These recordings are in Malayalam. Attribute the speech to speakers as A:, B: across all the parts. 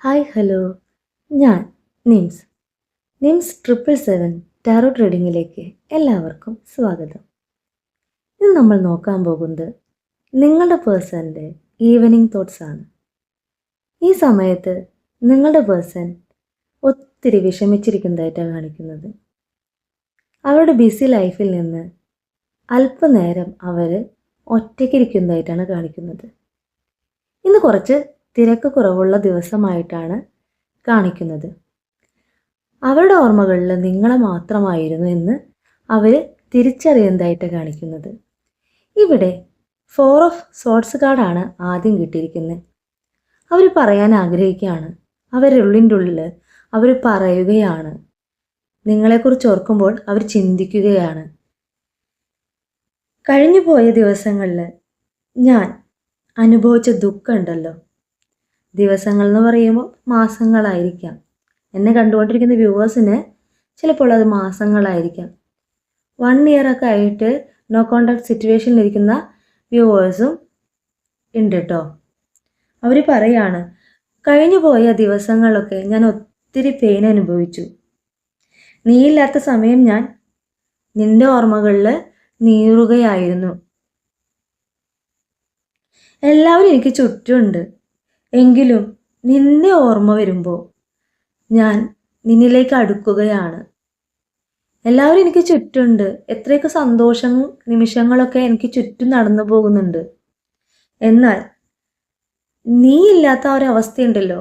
A: Hi hello. ഞാൻ Nims. Nims triple seven tarot ട്രേഡിങ്ങിലേക്ക് എല്ലാവർക്കും സ്വാഗതം. ഇന്ന് നമ്മൾ നോക്കാൻ പോകുന്നത് നിങ്ങളുടെ പേഴ്സന്റെ ഈവനിങ് തോട്ട്സ് ആണ് ഈ സമയത്ത് നിങ്ങളുടെ പേഴ്സൺ ഒത്തിരി വിഷമിച്ചിരിക്കുന്നതായിട്ടാണ് കാണിക്കുന്നത്. അവരുടെ ബിസി ലൈഫിൽ നിന്ന് അല്പനേരം അവർ ഒറ്റയ്ക്കിരിക്കുന്നതായിട്ടാണ് കാണിക്കുന്നത്. ഇന്ന് കുറച്ച് തിരക്ക് കുറവുള്ള ദിവസമായിട്ടാണ് കാണിക്കുന്നത്. അവരുടെ ഓർമ്മകളിൽ നിങ്ങളെ മാത്രമായിരുന്നു എന്ന് അവർ തിരിച്ചറിയുന്നതായിട്ട് കാണിക്കുന്നത്. ഇവിടെ ഫോർ ഓഫ് സോട്ട്സ് കാർഡാണ് ആദ്യം കിട്ടിയിരിക്കുന്നത്. അവർ പറയാൻ ആഗ്രഹിക്കുകയാണ്. അവരുടെ ഉള്ളിന്റെ ഉള്ളിൽ അവർ പറയുകയാണ്. നിങ്ങളെക്കുറിച്ച് ഓർക്കുമ്പോൾ അവർ ചിന്തിക്കുകയാണ്. കഴിഞ്ഞു പോയ ദിവസങ്ങളിൽ ഞാൻ അനുഭവിച്ച ദുഃഖമുണ്ടല്ലോ ദിവസങ്ങൾ എന്ന് പറയുമ്പോൾ മാസങ്ങളായിരിക്കാം. എന്നെ കണ്ടുകൊണ്ടിരിക്കുന്ന വ്യൂവേഴ്സിന് ചിലപ്പോൾ അത് മാസങ്ങളായിരിക്കാം. വൺ ഇയർ ഒക്കെ ആയിട്ട് നോ കോണ്ടാക്ട് സിറ്റുവേഷനിൽ ഇരിക്കുന്ന വ്യൂവേഴ്സും ഉണ്ട് കേട്ടോ അവർ പറയാണ് കഴിഞ്ഞു പോയ ദിവസങ്ങളൊക്കെ ഞാൻ ഒത്തിരി പെയിൻ അനുഭവിച്ചു. നീയില്ലാത്ത സമയം ഞാൻ നിന്റെ ഓർമ്മകളിൽ നീറുകയായിരുന്നു. എല്ലാവരും എനിക്ക് ചുറ്റുമുണ്ട്. എങ്കിലും നിന്നെ ഓർമ്മ വരുമ്പോൾ ഞാൻ നിന്നിലേക്ക് അടുക്കുകയാണ്. എല്ലാവരും എനിക്ക് ചുറ്റുണ്ട്. എത്രയൊക്കെ സന്തോഷം നിമിഷങ്ങളൊക്കെ എനിക്ക് ചുറ്റും നടന്നു പോകുന്നുണ്ട്. എന്നാൽ നീ ഇല്ലാത്ത ആ ഒരു അവസ്ഥയുണ്ടല്ലോ.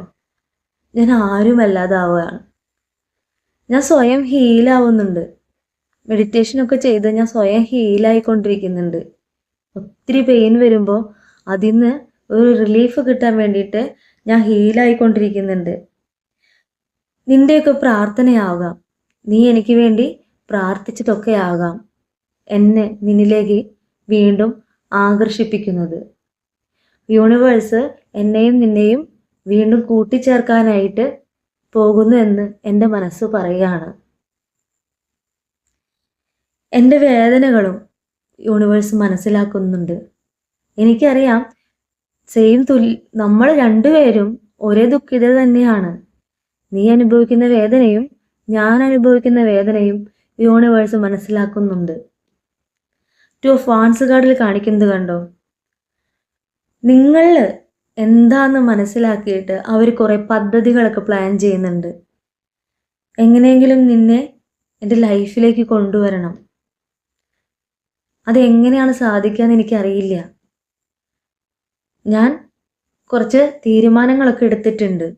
A: ഞാൻ ആരുമല്ലാതാവുകയാണ് ഞാൻ സ്വയം ഹീലാവുന്നുണ്ട് മെഡിറ്റേഷനൊക്കെ ചെയ്ത് ഞാൻ സ്വയം ഹീലായിക്കൊണ്ടിരിക്കുന്നുണ്ട് ഒത്തിരി പെയിൻ വരുമ്പോൾ അതിൽ നിന്ന് ഒരു റിലീഫ് കിട്ടാൻ വേണ്ടിയിട്ട് ഞാൻ ഹീലായിക്കൊണ്ടിരിക്കുന്നുണ്ട് നിന്റെയൊക്കെ പ്രാർത്ഥനയാകാം. നീ എനിക്ക് വേണ്ടി പ്രാർത്ഥിച്ചതൊക്കെ ആകാം എന്നെ നിന്നിലേക്ക് വീണ്ടും ആകർഷിപ്പിക്കുന്നത്. യൂണിവേഴ്സ് എന്നെയും നിന്നെയും വീണ്ടും കൂട്ടിച്ചേർക്കാനായിട്ട് പോകുന്നു എന്ന് എന്റെ മനസ്സ് പറയുകയാണ്. എന്റെ വേദനകളും യൂണിവേഴ്സ് മനസ്സിലാക്കുന്നുണ്ട്. എനിക്കറിയാം സെയിം തുൽ നമ്മൾ രണ്ടുപേരും ഒരേ ദുഃഖിത തന്നെയാണ്. നീ അനുഭവിക്കുന്ന വേദനയും ഞാൻ അനുഭവിക്കുന്ന വേദനയും യൂണിവേഴ്സ് മനസ്സിലാക്കുന്നുണ്ട്. ടു ഫാൻസ് കാർഡിൽ കാണിക്കുന്നത് കണ്ടോ? നിങ്ങൾ എന്താന്ന് മനസ്സിലാക്കിയിട്ട് അവർ കുറേ പദ്ധതികളൊക്കെ പ്ലാൻ ചെയ്യുന്നുണ്ട്. എങ്ങനെയെങ്കിലും നിന്നെ എന്റെ ലൈഫിലേക്ക് കൊണ്ടുവരണം. അതെങ്ങനെയാണ് സാധിക്കുക എന്ന് എനിക്കറിയില്ല. ഞാൻ കുറച്ച് തീരുമാനങ്ങളൊക്കെ എടുത്തിട്ടുണ്ട്.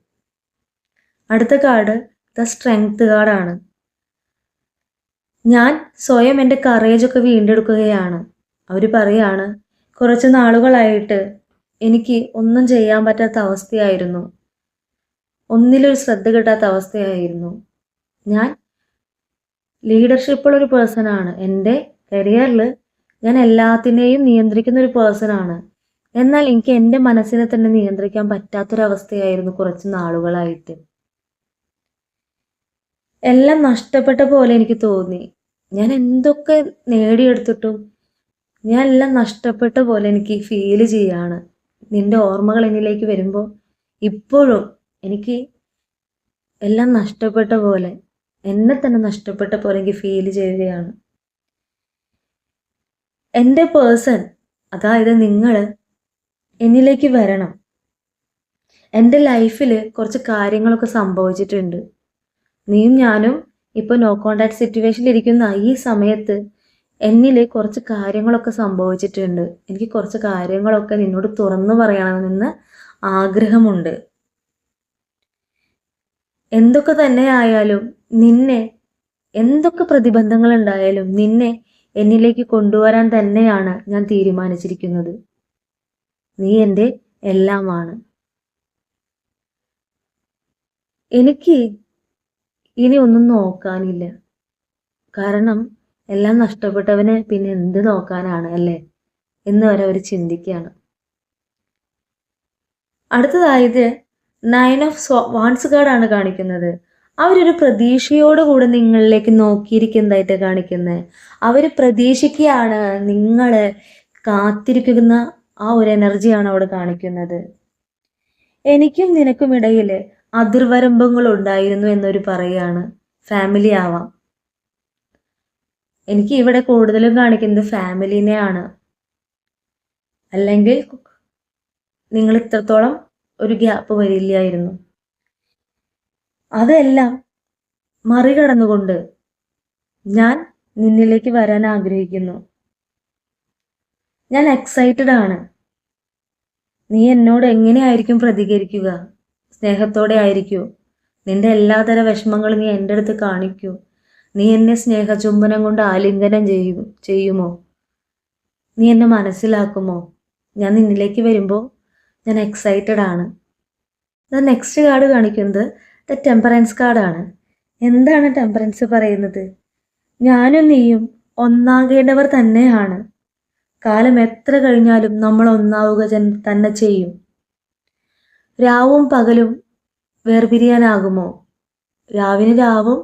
A: അടുത്ത കാർഡ് ദ സ്ട്രെങ്ത് കാർഡാണ്. ഞാൻ സ്വയം എന്റെ കറേജൊക്കെ വീണ്ടെടുക്കുകയാണ്. അവർ പറയാണ് കുറച്ച് നാളുകളായിട്ട് എനിക്ക് ഒന്നും ചെയ്യാൻ പറ്റാത്ത അവസ്ഥയായിരുന്നു. ഒന്നിലൊരു ശ്രദ്ധ കിട്ടാത്ത അവസ്ഥയായിരുന്നു. ഞാൻ ലീഡർഷിപ്പുള്ളൊരു പേഴ്സണാണ്. എന്റെ കരിയറിൽ ഞാൻ എല്ലാത്തിനെയും നിയന്ത്രിക്കുന്ന ഒരു പേഴ്സണാണ്. എന്നാൽ എനിക്ക് എന്റെ മനസ്സിനെ തന്നെ നിയന്ത്രിക്കാൻ പറ്റാത്തൊരവസ്ഥയായിരുന്നു കുറച്ച് നാളുകളായിട്ട്. എല്ലാം നഷ്ടപ്പെട്ട പോലെ എനിക്ക് തോന്നി. ഞാൻ എന്തൊക്കെ നേടിയെടുത്തിട്ടും ഞാൻ എല്ലാം നഷ്ടപ്പെട്ട പോലെ എനിക്ക് ഫീൽ ചെയ്യാണ്. നിന്റെ ഓർമ്മകൾ എന്നിലേക്ക് വരുമ്പോൾ ഇപ്പോഴും എനിക്ക് എല്ലാം നഷ്ടപ്പെട്ട പോലെ എന്നെ തന്നെ നഷ്ടപ്പെട്ട പോലെ എനിക്ക് ഫീൽ ചെയ്യുകയാണ്. എന്റെ പേഴ്സൺ അതായത് നിങ്ങൾ എന്നിലേക്ക് വരണം. എന്റെ ലൈഫിൽ കുറച്ച് കാര്യങ്ങളൊക്കെ സംഭവിച്ചിട്ടുണ്ട്. നീയും ഞാനും ഇപ്പോൾ നോ കോണ്ടാക്ട് സിറ്റുവേഷനിൽ ഇരിക്കുന്ന ഈ സമയത്ത് എന്നിൽ കുറച്ച് കാര്യങ്ങളൊക്കെ സംഭവിച്ചിട്ടുണ്ട്. എനിക്ക് കുറച്ച് കാര്യങ്ങളൊക്കെ നിന്നോട് തുറന്നു പറയണമെന്ന് ആഗ്രഹമുണ്ട്. എന്തൊക്കെ തന്നെ ആയാലും നിന്നെ എന്തൊക്കെ പ്രതിബന്ധങ്ങൾ ഉണ്ടായാലും നിന്നെ എന്നിലേക്ക് കൊണ്ടുവരാൻ തന്നെയാണ് ഞാൻ തീരുമാനിച്ചിരിക്കുന്നത്. നീ എന്റെ എല്ലാമാണ്. എനിക്ക് ഇനി ഒന്നും നോക്കാനില്ല. കാരണം എല്ലാം നഷ്ടപ്പെട്ടവന് പിന്നെ എന്ത് നോക്കാനാണ് അല്ലേ? എന്ന് വരെ അവർ ചിന്തിക്കുകയാണ്. അടുത്തതായത് നയൻ ഓഫ് വാൺസ് കാർഡാണ് കാണിക്കുന്നത്. അവരൊരു പ്രതീക്ഷയോടുകൂടെ നിങ്ങളിലേക്ക് നോക്കിയിരിക്കുന്നതായിട്ട് കാണിക്കുന്നത്. അവർ പ്രതീക്ഷിക്കുകയാണ് നിങ്ങൾ കാത്തിരിക്കുന്ന ആ ഒരു എനർജിയാണ് അവിടെ കാണിക്കുന്നത്. എനിക്കും നിനക്കും ഇടയിൽ അതിർവരമ്പങ്ങൾ ഉണ്ടായിരുന്നു എന്നൊരു പറയാണ്. ഫാമിലി ആവാം. എനിക്ക് ഇവിടെ കൂടുതലും കാണിക്കുന്നത് ഫാമിലിനെയാണ് അല്ലെങ്കിൽ നിങ്ങൾ ഇത്രത്തോളം ഒരു ഗ്യാപ്പ് വരില്ലായിരുന്നു. അതെല്ലാം മറികടന്നുകൊണ്ട് ഞാൻ നിന്നിലേക്ക് വരാൻ ആഗ്രഹിക്കുന്നു. ഞാൻ എക്സൈറ്റഡ് ആണ്. നീ എന്നോട് എങ്ങനെയായിരിക്കും പ്രതികരിക്കുക? സ്നേഹത്തോടെ ആയിരിക്കൂ. നിന്റെ എല്ലാതര വിഷമങ്ങളും നീ എന്റെ അടുത്ത് കാണിക്കൂ. നീ എന്നെ സ്നേഹചുംബനം കൊണ്ട് ആലിംഗനം ചെയ്യും ചെയ്യുമോ? നീ എന്നെ മനസ്സിലാക്കുമോ? ഞാൻ നിന്നിലേക്ക് വരുമ്പോൾ ഞാൻ എക്സൈറ്റഡ് ആണ്. നെക്സ്റ്റ് കാർഡ് കാണിക്കുന്നത് ദ ടെമ്പറൻസ് കാർഡാണ് എന്താണ് ടെമ്പറൻസ് പറയുന്നത്? ഞാനും നീയും ഒന്നാകേണ്ടവർ തന്നെയാണ്. കാലം എത്ര കഴിഞ്ഞാലും നമ്മൾ ഒന്നാവുക തന്നെ ചെയ്യും. രാവും പകലും വേർപിരിയാനാകുമോ? രാവിന് രാവും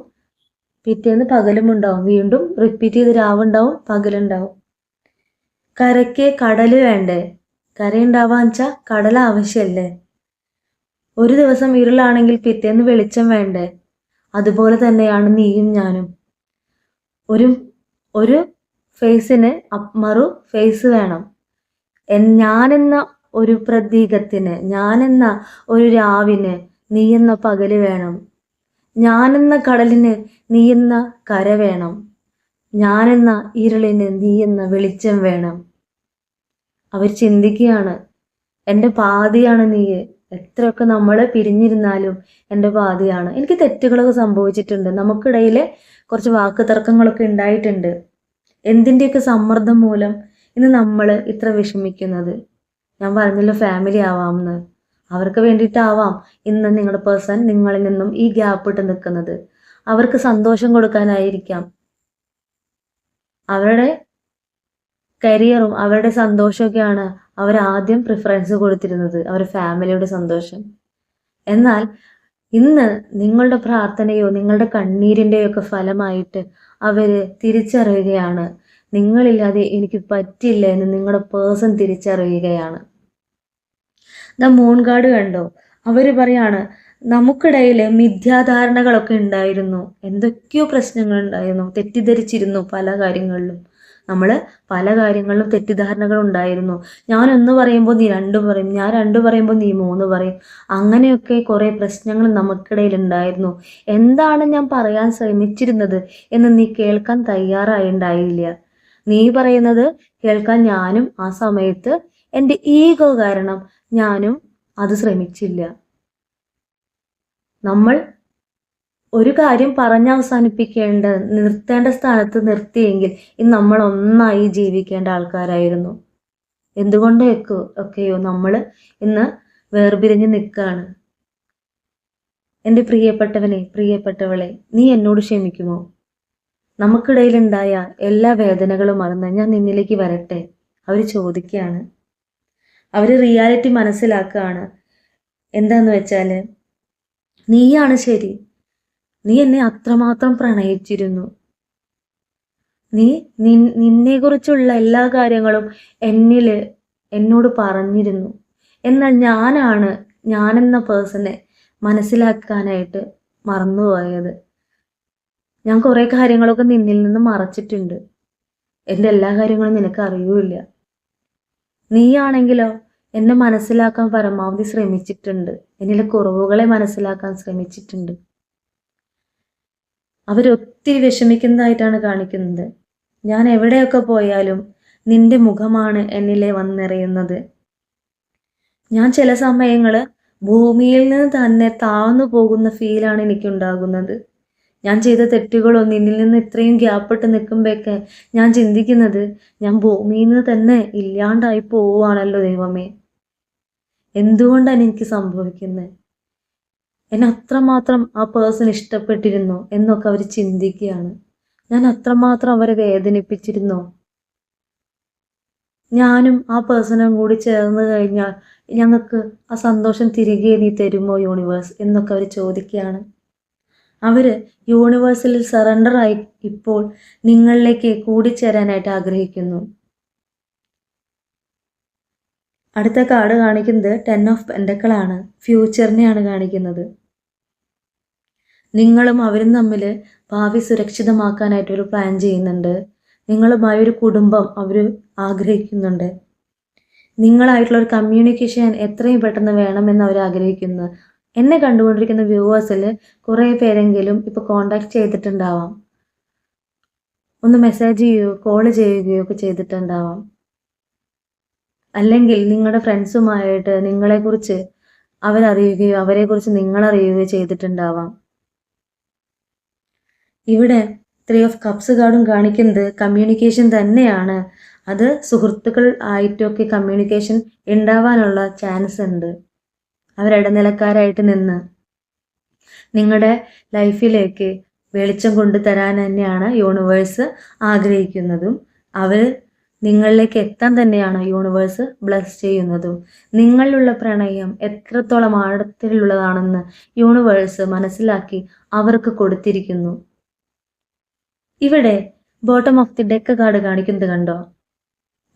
A: പിറ്റേന്ന് പകലും ഉണ്ടാവും. വീണ്ടും റിപ്പീറ്റ് ചെയ്ത് രാവുണ്ടാവും പകലുണ്ടാവും കരയ്ക്ക് കടൽ വേണ്ടേ? കരയുണ്ടാവാന്ന് വെച്ചാൽ കടൽ ആവശ്യമല്ലേ ഒരു ദിവസം ഇരുളാണെങ്കിൽ പിറ്റേന്ന് വെളിച്ചം വേണ്ടേ? അതുപോലെ തന്നെയാണ് നീയും ഞാനും. ഒരു ഒരു ഫേസിന് മറു ഫേസ് വേണം. ഞാനെന്ന ഒരു പ്രതീകത്തിന് ഞാനെന്ന ഒരു രാവിന് നീ എന്ന പകൽ വേണം. ഞാനെന്ന കടലിന് നീ എന്ന കര വേണം. ഞാനെന്ന ഇരുളിന് നീ എന്ന വെളിച്ചം വേണം. അവർ ചിന്തിക്കുകയാണ് എന്റെ പാതിയാണ് നീ എത്രയൊക്കെ നമ്മൾ പിരിഞ്ഞിരുന്നാലും എന്റെ പാതിയാണ്. എനിക്ക് തെറ്റുകളൊക്കെ സംഭവിച്ചിട്ടുണ്ട്. നമുക്കിടയിൽ കുറച്ച് വാക്ക് തർക്കങ്ങളൊക്കെ ഉണ്ടായിട്ടുണ്ട്. എന്തിന്റെയൊക്കെ സമ്മർദ്ദം മൂലം ഇന്ന് നമ്മൾ ഇത്ര വിഷമിക്കുന്നത്? ഞാൻ പറഞ്ഞല്ലോ ഫാമിലി ആവാമെന്ന് അവർക്ക് വേണ്ടിയിട്ടാവാം ഇന്ന് നിങ്ങളുടെ പേഴ്സൺ നിങ്ങളിൽ നിന്നും ഈ ഗ്യാപ്പ് ഇട്ട് നിൽക്കുന്നത്. അവർക്ക് സന്തോഷം കൊടുക്കാനായിരിക്കാം. അവരുടെ കരിയറും അവരുടെ സന്തോഷമൊക്കെയാണ് അവർ ആദ്യം പ്രിഫറൻസ് കൊടുത്തിരുന്നത്. അവരുടെ ഫാമിലിയുടെ സന്തോഷം. എന്നാൽ ഇന്ന് നിങ്ങളുടെ പ്രാർത്ഥനയോ നിങ്ങളുടെ കണ്ണീരിന്റെയോ ഒക്കെ ഫലമായിട്ട് അവർ തിരിച്ചറിയുകയാണ്. നിങ്ങളില്ലാതെ എനിക്ക് പറ്റില്ല എന്ന് നിങ്ങളുടെ പേഴ്സൺ തിരിച്ചറിയുകയാണ്. ദ മൂൺ ഗാർഡ് കണ്ടോ? അവർ പറയാണ് നമുക്കിടയിൽ മിഥ്യാധാരണകളൊക്കെ ഉണ്ടായിരുന്നു. എന്തൊക്കെയോ പ്രശ്നങ്ങൾ ഉണ്ടായിരുന്നു. തെറ്റിദ്ധരിച്ചിരുന്നു പല കാര്യങ്ങളിലും. നമ്മൾ പല കാര്യങ്ങളിലും തെറ്റിദ്ധാരണകൾ ഉണ്ടായിരുന്നു. ഞാൻ ഒന്ന് പറയുമ്പോൾ നീ രണ്ട് പറയും ഞാൻ രണ്ട് പറയുമ്പോൾ നീ മൂന്ന് പറയും. അങ്ങനെയൊക്കെ കുറേ പ്രശ്നങ്ങൾ നമുക്കിടയിൽ ഉണ്ടായിരുന്നു. എന്താണ് ഞാൻ പറയാൻ ശ്രമിച്ചിരുന്നത് എന്ന് നീ കേൾക്കാൻ തയ്യാറായിണ്ടായില്ല. നീ പറയുന്നത് കേൾക്കാൻ ഞാനും ആ സമയത്ത് എന്റെ ഈഗോ കാരണം ഞാനും അത് ശ്രമിച്ചില്ല. നമ്മൾ ഒരു കാര്യം പറഞ്ഞവസാനിപ്പിക്കേണ്ട നിർത്തേണ്ട സ്ഥാനത്ത് നിർത്തിയെങ്കിൽ ഇന്ന് നമ്മൾ ഒന്നായി ജീവിക്കേണ്ട ആൾക്കാരായിരുന്നു. എന്തുകൊണ്ടൊക്കെ ഒക്കെയോ? നമ്മൾ ഇന്ന് വേർപിരിഞ്ഞ് നിൽക്കുകയാണ് എന്റെ പ്രിയപ്പെട്ടവനെ പ്രിയപ്പെട്ടവളെ നീ എന്നോട് ക്ഷമിക്കുമോ? നമുക്കിടയിലുണ്ടായ എല്ലാ വേദനകളും മറന്ന് ഞാൻ നിന്നിലേക്ക് വരട്ടെ? അവർ ചോദിക്കുകയാണ്. അവർ റിയാലിറ്റി മനസ്സിലാക്കുകയാണ്. എന്താന്ന് വെച്ചാൽ നീയാണ് ശരി. നീ എന്നെ അത്രമാത്രം പ്രണയിച്ചിരുന്നു. നീ നിന്നെ കുറിച്ചുള്ള എല്ലാ കാര്യങ്ങളും എന്നിൽ എന്നോട് പറഞ്ഞിരുന്നു. എന്നാൽ ഞാനാണ് ഞാനെന്ന പേഴ്സണെ മനസ്സിലാക്കാനായിട്ട് മറന്നുപോയത്. ഞാൻ കുറേ കാര്യങ്ങളൊക്കെ നിന്നിൽ നിന്ന് മറച്ചിട്ടുണ്ട്. എന്റെ എല്ലാ കാര്യങ്ങളും നിനക്ക് അറിയൂല നീയാണെങ്കിലോ എന്നെ മനസ്സിലാക്കാൻ പരമാവധി ശ്രമിച്ചിട്ടുണ്ട്. എന്നിലെ കുറവുകളെ മനസ്സിലാക്കാൻ ശ്രമിച്ചിട്ടുണ്ട്. അവരൊത്തിരി വിഷമിക്കുന്നതായിട്ടാണ് കാണിക്കുന്നത്. ഞാൻ എവിടെയൊക്കെ പോയാലും നിന്റെ മുഖമാണ് എന്നിലെ വന്നിറയുന്നത്. ഞാൻ ചില സമയങ്ങൾ ഭൂമിയിൽ നിന്ന് തന്നെ താഴ്ന്നു പോകുന്ന ഫീലാണ് എനിക്കുണ്ടാകുന്നത്. ഞാൻ ചെയ്ത തെറ്റുകളോ നിന്നിൽ നിന്ന് ഇത്രയും ഗ്യാപ്പിട്ട് നിൽക്കുമ്പോഴൊക്കെ ഞാൻ ചിന്തിക്കുന്നത് ഞാൻ ഭൂമിയിൽ നിന്ന് തന്നെ ഇല്ലാണ്ടായി പോവുകയാണല്ലോ ദൈവമേ. എന്തുകൊണ്ടാണ് എനിക്ക് സംഭവിക്കുന്നത്? എന്നെ അത്രമാത്രം ആ പേഴ്സൺ ഇഷ്ടപ്പെട്ടിരുന്നോ എന്നൊക്കെ അവർ ചിന്തിക്കുകയാണ്. ഞാൻ അത്രമാത്രം അവരെ വേദനിപ്പിച്ചിരുന്നോ? ഞാനും ആ പേഴ്സണും കൂടി ചേർന്ന് കഴിഞ്ഞാൽ ഞങ്ങൾക്ക് ആ സന്തോഷം തിരികെ നീ തരുമോ യൂണിവേഴ്സ് എന്നൊക്കെ അവർ ചോദിക്കുകയാണ്. അവർ യൂണിവേഴ്സിൽ സറണ്ടർ ആയി ഇപ്പോൾ നിങ്ങളിലേക്ക് കൂടിച്ചേരാനായിട്ട് ആഗ്രഹിക്കുന്നു. അടുത്ത കാർഡ് കാണിക്കുന്നത് ടെൻ ഓഫ് പെൻഡക്കളാണ്. ഫ്യൂച്ചറിനെയാണ് കാണിക്കുന്നത്. നിങ്ങളും അവരും തമ്മിൽ ഭാവി സുരക്ഷിതമാക്കാനായിട്ട് ഒരു പ്ലാൻ ചെയ്യുന്നുണ്ട്. നിങ്ങളുമായി ഒരു കുടുംബം അവർ ആഗ്രഹിക്കുന്നുണ്ട്. നിങ്ങളായിട്ടുള്ള ഒരു കമ്മ്യൂണിക്കേഷൻ എത്രയും പെട്ടെന്ന് വേണമെന്ന് അവർ ആഗ്രഹിക്കുന്നു. എന്നെ കണ്ടുകൊണ്ടിരിക്കുന്ന വ്യൂവേഴ്സിൽ കുറേ പേരെങ്കിലും ഇപ്പോൾ കോണ്ടാക്ട് ചെയ്തിട്ടുണ്ടാവാം. ഒന്ന് മെസ്സേജ് ചെയ്യുകയോ കോൾ ചെയ്യുകയോ ഒക്കെ ചെയ്തിട്ടുണ്ടാവാം. അല്ലെങ്കിൽ നിങ്ങളുടെ ഫ്രണ്ട്സുമായിട്ട് നിങ്ങളെക്കുറിച്ച് അവരറിയുകയോ അവരെക്കുറിച്ച് നിങ്ങളറിയുകയോ ചെയ്തിട്ടുണ്ടാവാം. ഇവിടെ ത്രീ ഓഫ് കപ്സ് കാർഡും കാണിക്കുന്നത് കമ്മ്യൂണിക്കേഷൻ തന്നെയാണ്. അത് സുഹൃത്തുക്കൾ ആയിട്ടൊക്കെ കമ്മ്യൂണിക്കേഷൻ ഉണ്ടാവാനുള്ള ചാൻസ് ഉണ്ട്. അവരിടനിലക്കാരായിട്ട് നിന്ന് നിങ്ങളുടെ ലൈഫിലേക്ക് വെളിച്ചം കൊണ്ടുതരാൻ തന്നെയാണ് യൂണിവേഴ്സ് ആഗ്രഹിക്കുന്നതും. അവർ നിങ്ങളിലേക്ക് എത്താൻ തന്നെയാണ് യൂണിവേഴ്സ് ബ്ലസ് ചെയ്യുന്നത്. നിങ്ങളിലുള്ള പ്രണയം എത്രത്തോളം ആഴത്തിലുള്ളതാണെന്ന് യൂണിവേഴ്സ് മനസ്സിലാക്കി അവർക്ക് കൊടുത്തിരിക്കുന്നു. ഇവിടെ bottom of the deck card കാണിക്കുന്നത് കണ്ടോ?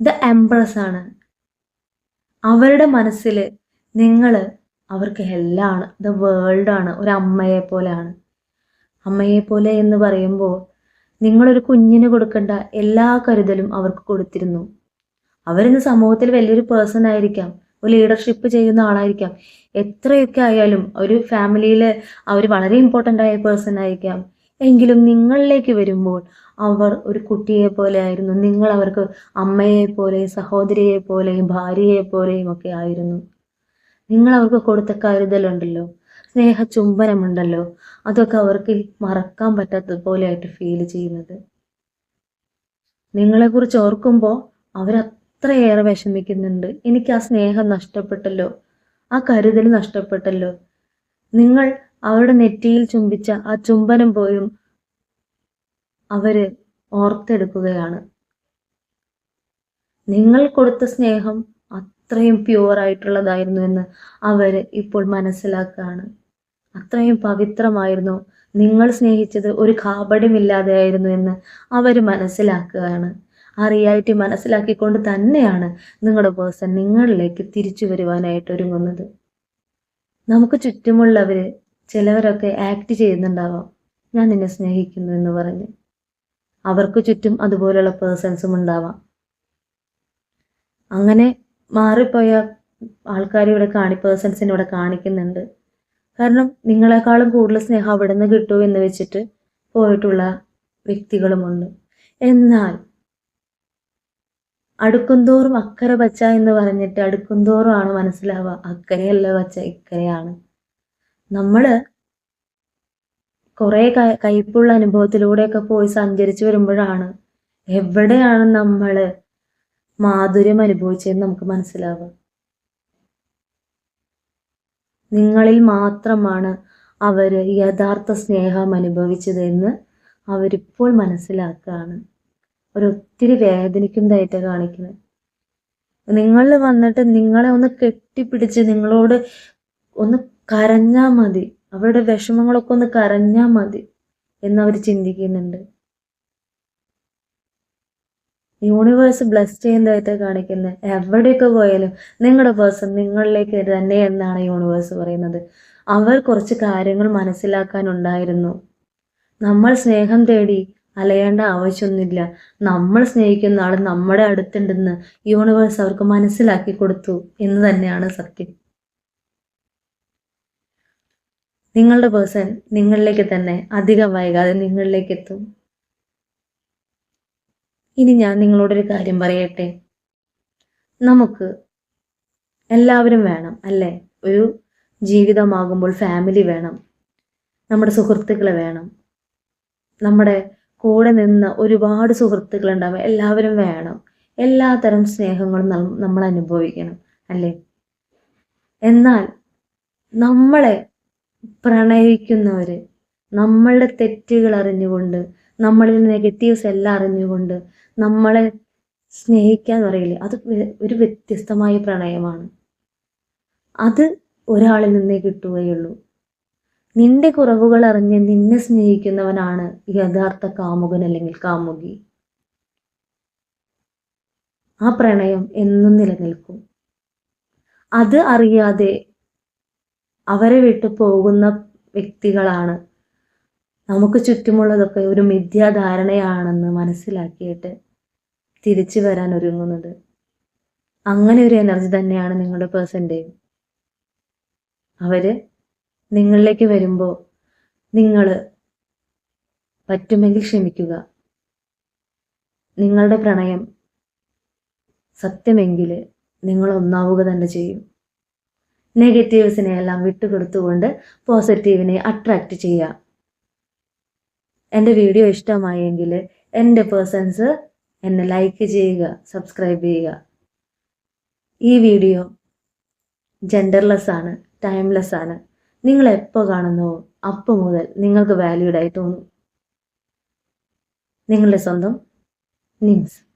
A: ദ എംപ്രസ് ആണ്. അവരുടെ മനസ്സിൽ നിങ്ങൾ അവർക്ക് എല്ലാമാണ് ദ വേൾഡ് ആണ്. ഒരു അമ്മയെ പോലെയാണ് അമ്മയെ പോലെ എന്ന് പറയുമ്പോൾ നിങ്ങളൊരു കുഞ്ഞിന് കൊടുക്കേണ്ട എല്ലാ കരുതലും അവർക്ക് കൊടുത്തിരുന്നു. അവരിന്ന് സമൂഹത്തിൽ വലിയൊരു പേഴ്സൺ ആയിരിക്കാം. ഒരു ലീഡർഷിപ്പ് ചെയ്യുന്ന ആളായിരിക്കാം. എത്രയൊക്കെ ആയാലും ഒരു ഫാമിലിയിൽ അവർ വളരെ ഇമ്പോർട്ടന്റ് ആയ പേഴ്സൺ ആയിരിക്കാം. എങ്കിലും നിങ്ങളിലേക്ക് വരുമ്പോൾ അവർ ഒരു കുട്ടിയെ പോലെ ആയിരുന്നു. നിങ്ങൾ അവർക്ക് അമ്മയെ പോലെ സഹോദരിയെ പോലെയും ഭാര്യയെ പോലെയും ഒക്കെ ആയിരുന്നു. നിങ്ങൾ അവർക്ക് കൊടുത്ത കരുതലുണ്ടല്ലോ. സ്നേഹ ചുംബനമുണ്ടല്ലോ അതൊക്കെ അവർക്ക് മറക്കാൻ പറ്റാത്തതുപോലെയായിട്ട് ഫീൽ ചെയ്യുന്നത്. നിങ്ങളെക്കുറിച്ച് ഓർക്കുമ്പോൾ അവരത്രയേറെ വിഷമിക്കുന്നുണ്ട്. എനിക്ക് ആ സ്നേഹം നഷ്ടപ്പെട്ടല്ലോ. ആ കരുതൽ നഷ്ടപ്പെട്ടല്ലോ. നിങ്ങൾ അവരുടെ നെറ്റിയിൽ ചുംബിച്ച ആ ചുംബനം പോലും അവർ ഓർത്തെടുക്കുകയാണ്. നിങ്ങൾ കൊടുത്ത സ്നേഹം അത്രയും പ്യുവറായിട്ടുള്ളതായിരുന്നു എന്ന് അവർ ഇപ്പോൾ മനസ്സിലാക്കുകയാണ് അത്രയും പവിത്രമായിരുന്നു. നിങ്ങൾ സ്നേഹിച്ചത് ഒരു കാപട്യമില്ലാതെയായിരുന്നു എന്ന് അവർ മനസ്സിലാക്കുകയാണ്. ആ റിയാലിറ്റി മനസ്സിലാക്കിക്കൊണ്ട് തന്നെയാണ് നിങ്ങളുടെ പേഴ്സൺ നിങ്ങളിലേക്ക് തിരിച്ചു വരുവാനായിട്ട് ഒരുങ്ങുന്നത്. നമുക്ക് ചുറ്റുമുള്ളവർ ചിലവരൊക്കെ ആക്ട് ചെയ്യുന്നുണ്ടാവാം. ഞാൻ നിന്നെ സ്നേഹിക്കുന്നു എന്ന് പറഞ്ഞ്. അവർക്ക് ചുറ്റും അതുപോലെയുള്ള പേഴ്സൺസും ഉണ്ടാവാം. അങ്ങനെ മാറിപ്പോയ ആൾക്കാർ ഇവിടെ കാണി പേഴ്സൺസിനെ ഇവിടെ കാണിക്കുന്നുണ്ട്. കാരണം നിങ്ങളെക്കാളും കൂടുതൽ സ്നേഹം അവിടെ നിന്ന് കിട്ടൂ എന്ന് വെച്ചിട്ട് പോയിട്ടുള്ള വ്യക്തികളുമുണ്ട്. എന്നാൽ അടുക്കുംതോറും അക്കരെ പച്ച എന്ന് പറഞ്ഞിട്ട് അടുക്കുന്തോറും ആണ് മനസ്സിലാവുക. അക്കരയല്ല പച്ച ഇക്കരയാണ്. നമ്മൾ കുറേ കയ്പുള്ള അനുഭവത്തിലൂടെയൊക്കെ പോയി സഞ്ചരിച്ചു വരുമ്പോഴാണ് എവിടെയാണ് നമ്മൾ മാധുര്യം അനുഭവിച്ചതെന്ന് നമുക്ക് മനസ്സിലാവുക നിങ്ങളിൽ മാത്രമാണ് അവർ യഥാർത്ഥ സ്നേഹം അനുഭവിച്ചതെന്ന് അവരിപ്പോൾ മനസ്സിലാക്കുകയാണ് അവരൊത്തിരി വേദനിക്കുന്നതായിട്ട് കാണിക്കുന്നത്. നിങ്ങൾ വന്നിട്ട് നിങ്ങളെ ഒന്ന് കെട്ടിപ്പിടിച്ച് നിങ്ങളോട് ഒന്ന് കരഞ്ഞാൽ മതി. അവരുടെ വിഷമങ്ങളൊക്കെ ഒന്ന് കരഞ്ഞാൽ മതി എന്നവർ ചിന്തിക്കുന്നുണ്ട്. യൂണിവേഴ്സ് ബ്ലസ് ചെയ്യുന്നതായിട്ട് കാണിക്കുന്നത് എവിടെയൊക്കെ പോയാലും നിങ്ങളുടെ പേഴ്സൺ നിങ്ങളിലേക്ക് തന്നെ എന്നാണ് യൂണിവേഴ്സ് പറയുന്നത്. അവർ കുറച്ച് കാര്യങ്ങൾ മനസ്സിലാക്കാനുണ്ടായിരുന്നു. നമ്മൾ സ്നേഹം തേടി അലയേണ്ട ആവശ്യമൊന്നുമില്ല. നമ്മൾ സ്നേഹിക്കുന്ന ആൾ നമ്മുടെ അടുത്തുണ്ടെന്ന് യൂണിവേഴ്സ് അവർക്ക് മനസ്സിലാക്കി കൊടുത്തു എന്ന് തന്നെയാണ് സത്യം. നിങ്ങളുടെ പേഴ്സൺ നിങ്ങളിലേക്ക് തന്നെ അധികം വൈകാതെ നിങ്ങളിലേക്ക് എത്തും. ഇനി ഞാൻ നിങ്ങളോടൊരു കാര്യം പറയട്ടെ? നമുക്ക് എല്ലാവരും വേണം അല്ലേ? ഒരു ജീവിതമാകുമ്പോൾ ഫാമിലി വേണം നമ്മുടെ സുഹൃത്തുക്കളെ വേണം നമ്മുടെ കൂടെ നിന്ന് ഒരുപാട് സുഹൃത്തുക്കൾ ഉണ്ടാവും എല്ലാവരും വേണം എല്ലാ തരം സ്നേഹങ്ങളും നമ്മൾ അനുഭവിക്കണം അല്ലേ? എന്നാൽ നമ്മളെ പ്രണയിക്കുന്നവർ നമ്മളുടെ തെറ്റുകൾ അറിഞ്ഞുകൊണ്ട് നമ്മളിൽ നെഗറ്റീവ്സ് എല്ലാം അറിഞ്ഞുകൊണ്ട് നമ്മളെ സ്നേഹിക്കാൻ പറയില്ലേ അത് ഒരു വ്യത്യസ്തമായ പ്രണയമാണ്. അത് ഒരാളിൽ നിന്നേ കിട്ടുകയുള്ളൂ. നിന്റെ കുറവുകൾ അറിഞ്ഞ് നിന്നെ സ്നേഹിക്കുന്നവനാണ് യഥാർത്ഥ കാമുകൻ അല്ലെങ്കിൽ കാമുകി. ആ പ്രണയം എന്നും നിലനിൽക്കും. അത് അറിയാതെ അവരെ വിട്ടു പോകുന്ന വ്യക്തികളാണ്. നമുക്ക് ചുറ്റുമുള്ളതൊക്കെ ഒരു മിഥ്യാധാരണയാണെന്ന് മനസ്സിലാക്കിയിട്ട് തിരിച്ചു വരാൻ ഒരുങ്ങുന്നത്. അങ്ങനെ ഒരു എനർജി തന്നെയാണ് നിങ്ങളുടെ പേഴ്സന്റെയും അവർ നിങ്ങളിലേക്ക് വരുമ്പോൾ നിങ്ങൾ പറ്റുമെങ്കിൽ ക്ഷമിക്കുക. നിങ്ങളുടെ പ്രണയം സത്യമെങ്കിൽ നിങ്ങൾ ഒന്നാവുക തന്നെ ചെയ്യും. നെഗറ്റീവ്സിനെ എല്ലാം വിട്ടുകൊടുത്തുകൊണ്ട് പോസിറ്റീവിനെ അട്രാക്റ്റ് ചെയ്യുക. എന്റെ വീഡിയോ ഇഷ്ടമായെങ്കിൽ എന്റെ പേഴ്സൺസ് എന്നെ ലൈക്ക് ചെയ്യുക സബ്സ്ക്രൈബ് ചെയ്യുക. ഈ വീഡിയോ ജെൻഡർലെസ് ആണ് ടൈംലെസ് ആണ്. നിങ്ങൾ എപ്പോൾ കാണുന്നുവോ അപ്പോൾ മുതൽ നിങ്ങൾക്ക് വാല്യൂഡായി തോന്നും. നിങ്ങളുടെ സ്വന്തം നിംസ്.